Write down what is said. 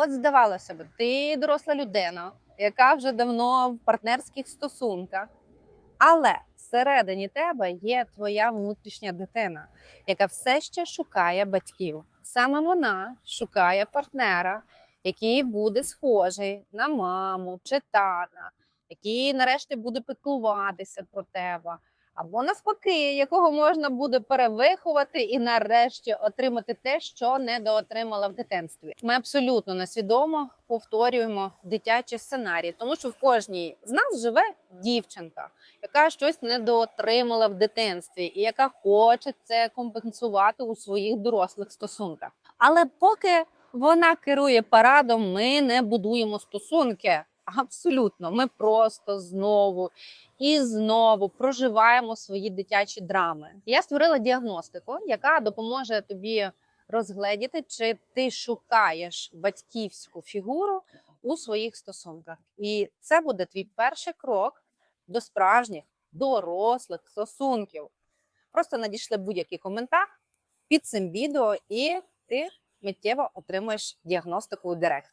От здавалося б, ти доросла людина, яка вже давно в партнерських стосунках, але всередині тебе є твоя внутрішня дитина, яка все ще шукає батьків. Саме вона шукає партнера, який буде схожий на маму чи тата, який нарешті буде піклуватися про тебе. Або навпаки, якого можна буде перевиховати і нарешті отримати те, що недоотримала в дитинстві. Ми абсолютно несвідомо повторюємо дитячі сценарії, тому що в кожній з нас живе дівчинка, яка щось недоотримала в дитинстві, і яка хоче це компенсувати у своїх дорослих стосунках. Але поки вона керує парадом, ми не будуємо стосунки. Абсолютно, ми просто знову і знову проживаємо свої дитячі драми. Я створила діагностику, яка допоможе тобі розгледіти, чи ти шукаєш батьківську фігуру у своїх стосунках. І це буде твій перший крок до справжніх дорослих стосунків. Просто надійшли будь-який коментар під цим відео, і ти миттєво отримаєш діагностику у Директ.